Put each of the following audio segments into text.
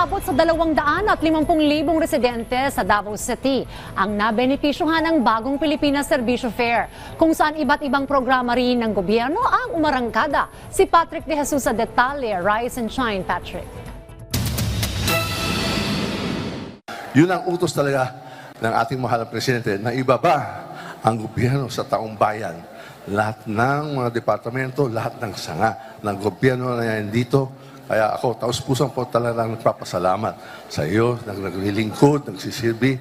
Umaabot sa 250,000 residente sa Davao City ang nabenepisyuhan ng bagong Pilipinas Servicio Fair, kung saan iba't ibang programa rin ng gobyerno ang umarangkada. Si Patrick De Jesus sa detalye. Rise and shine, Patrick. Yun ang utos talaga ng ating mahal na presidente na ibaba ang gobyerno sa taong bayan. Lahat ng mga departamento, lahat ng sanga ng gobyerno na yan dito. Kaya ako, taus-pusang po talagang nagpapasalamat sa iyo, nag naglilingkod, nagsisilbi.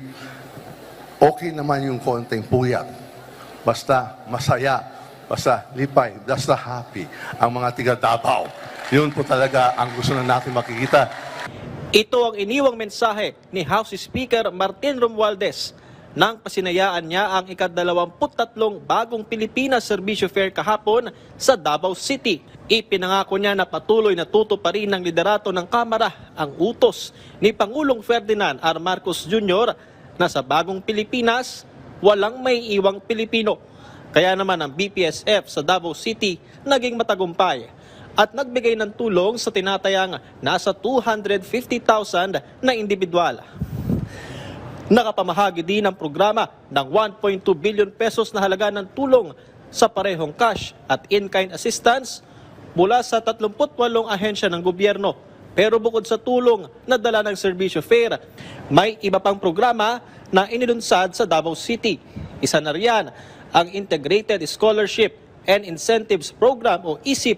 Okay naman yung konting puyat. Basta masaya, basta lipay, basta happy ang mga tiga Davao. Yun po talaga ang gusto na natin makikita. Ito ang iniwang mensahe ni House Speaker Martin Romualdez nang pasinayaan niya ang ikadalawamput-tatlong bagong Pilipinas Servicio Fair kahapon sa Davao City. Ipinangako niya na patuloy na tutuparin ng liderato ng Kamara ang utos ni Pangulong Ferdinand R. Marcos Jr. na sa bagong Pilipinas, walang may iwang Pilipino. Kaya naman ang BPSF sa Davao City naging matagumpay at nagbigay ng tulong sa tinatayang nasa 250,000 na individual. Nakapamahagi din ang programa ng 1.2 billion pesos na halaga ng tulong sa parehong cash at in-kind assistance mula sa 38 ahensya ng gobyerno. Pero bukod sa tulong na dala ng Servisyo Fair, may iba pang programa na inilunsad sa Davao City. Isa na riyan ang Integrated Scholarship and Incentives Program o ISIP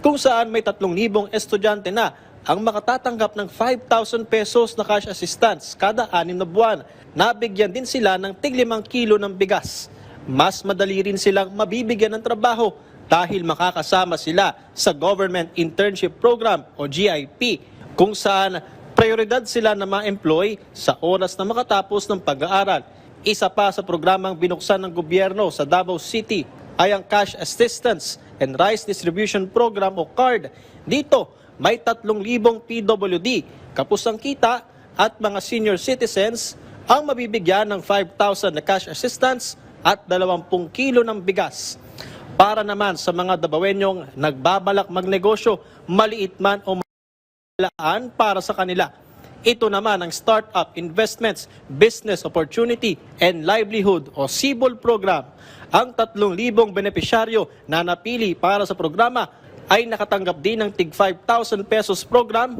kung saan may 3,000 estudyante na ang makatatanggap ng 5,000 pesos na cash assistance kada anim na buwan. Nabigyan din sila ng tig 5 kilo ng bigas. Mas madali rin silang mabibigyan ng trabaho dahil makakasama sila sa Government Internship Program o GIP kung saan prioridad sila na ma-employ sa oras na makatapos ng pag-aaral. Isa pa sa programang binuksan ng gobyerno sa Davao City ay ang Cash Assistance and Rice Distribution Program o CARD. Dito, may 3,000 PWD, kapusang kita at mga senior citizens ang mabibigyan ng 5,000 na cash assistance at 20 kilo ng bigas. Para naman sa mga dabawenyong nagbabalak magnegosyo, maliit man o laan para sa kanila. Ito naman ang Startup Investments, Business Opportunity and Livelihood o SIBOL program. Ang 3,000 benepisyaryo na napili para sa programa ay nakatanggap din ng tig 5,000 pesos program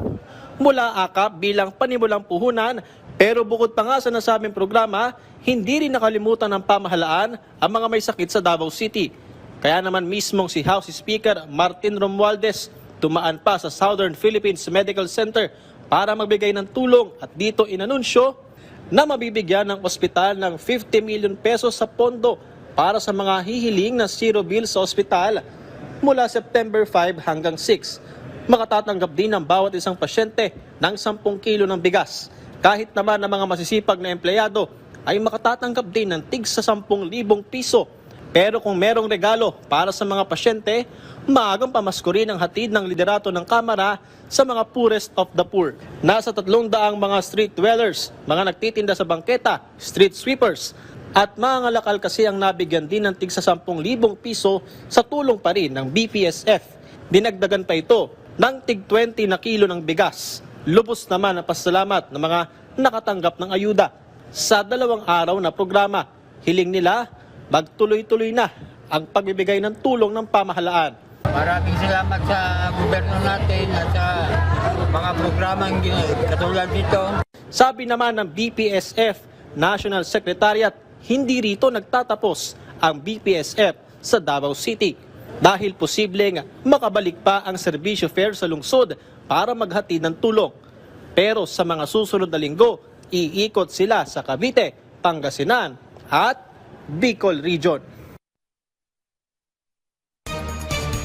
mula AKAP bilang panimulang puhunan pero bukod pa nga sa nasabing programa, hindi rin nakalimutan ng pamahalaan ang mga may sakit sa Davao City. Kaya naman mismong si House Speaker Martin Romualdez tumaan pa sa Southern Philippines Medical Center para magbigay ng tulong at dito inanunsyo na mabibigyan ng ospital ng 50 million pesos sa pondo para sa mga hihiling na zero bill sa ospital mula September 5 hanggang 6. Makatatanggap din ang bawat isang pasyente ng 10 kilo ng bigas. Kahit naman ang mga masisipag na empleyado ay makatatanggap din ng tig sa 10,000 piso. Pero kung merong regalo para sa mga pasyente, maagang pamasko rin ang hatid ng liderato ng Kamara sa mga poorest of the poor. Nasa 300 mga street dwellers, mga nagtitinda sa bangketa, street sweepers, at mga ngalakal kasi ang nabigyan din ng tig sa 10,000 piso sa tulong pa rin ng BPSF. Dinagdagan pa ito ng tig 20 na kilo ng bigas. Lubos naman ang pasalamat ng mga nakatanggap ng ayuda. Sa dalawang araw na programa, hiling nila magtuloy-tuloy na ang pagbibigay ng tulong ng pamahalaan. Maraming salamat sa gobyerno natin at sa mga programang katulad nito. Sabi naman ng BPSF National Secretariat, hindi rito nagtatapos ang BPSF sa Davao City dahil posibleng makabalik pa ang serbisyo fair sa lungsod para maghatid ng tulong. Pero sa mga susunod na linggo, iikot sila sa Cavite, Pangasinan at Bicol Region.